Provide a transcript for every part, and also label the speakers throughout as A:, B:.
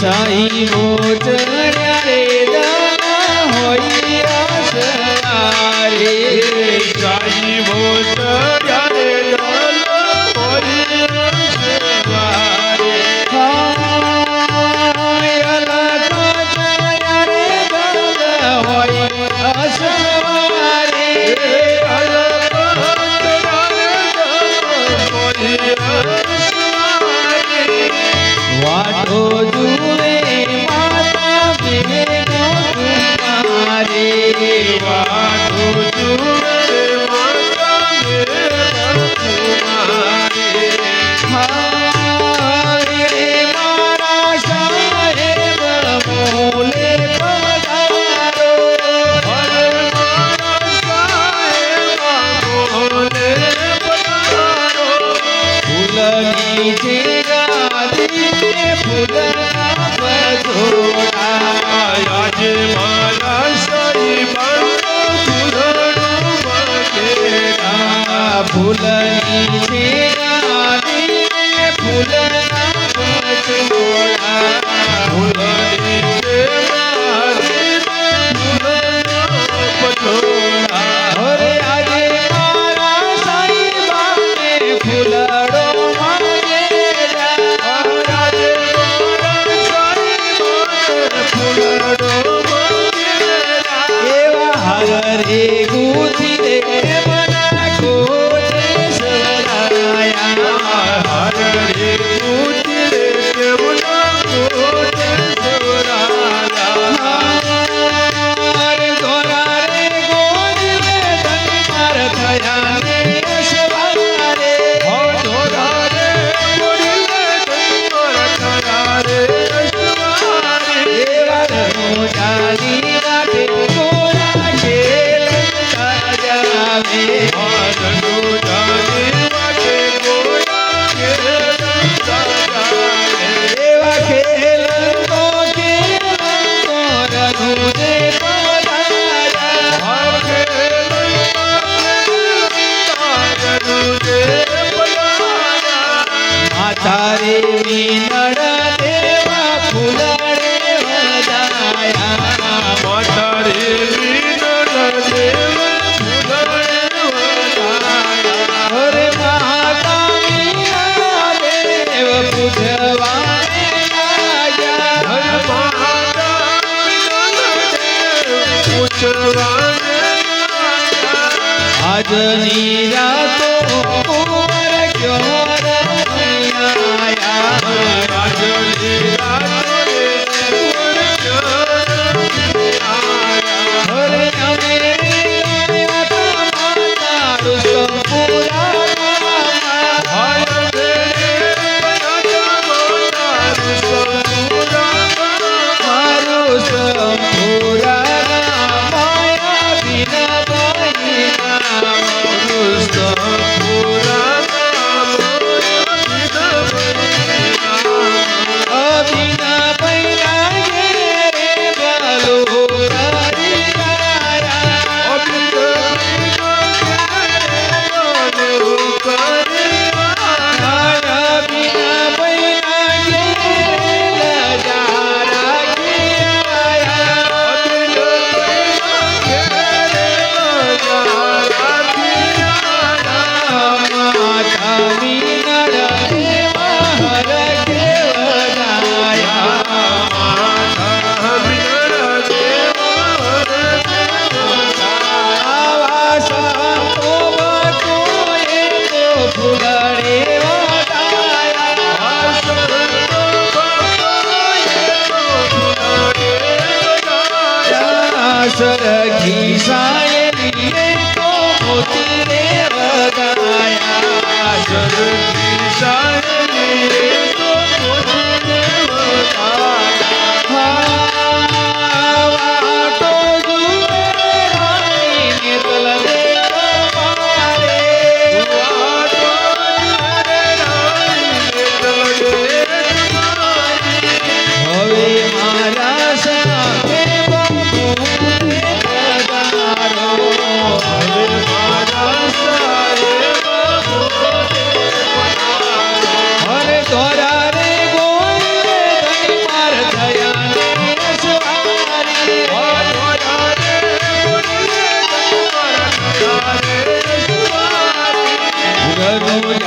A: સાઈ મોચ રે દાના હોય આશરા રે
B: સાઈ મોચ
A: ની ચિરાતી ફૂલના બધોડા
B: આજે મારા સરી
A: ફૂલની ચિરા આજની રાતો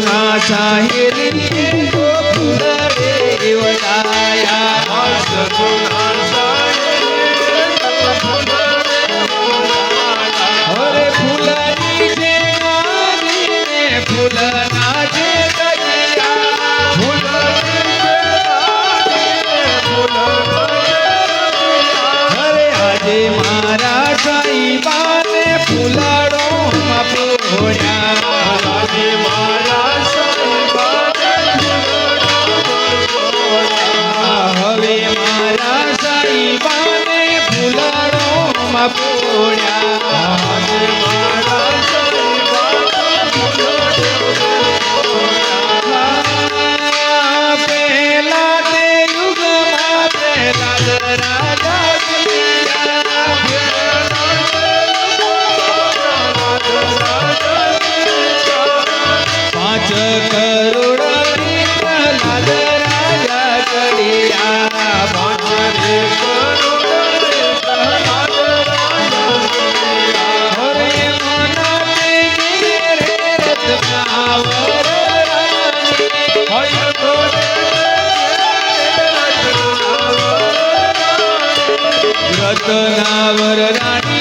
A: না চাহে Gloria. રત્નાવર રાણી.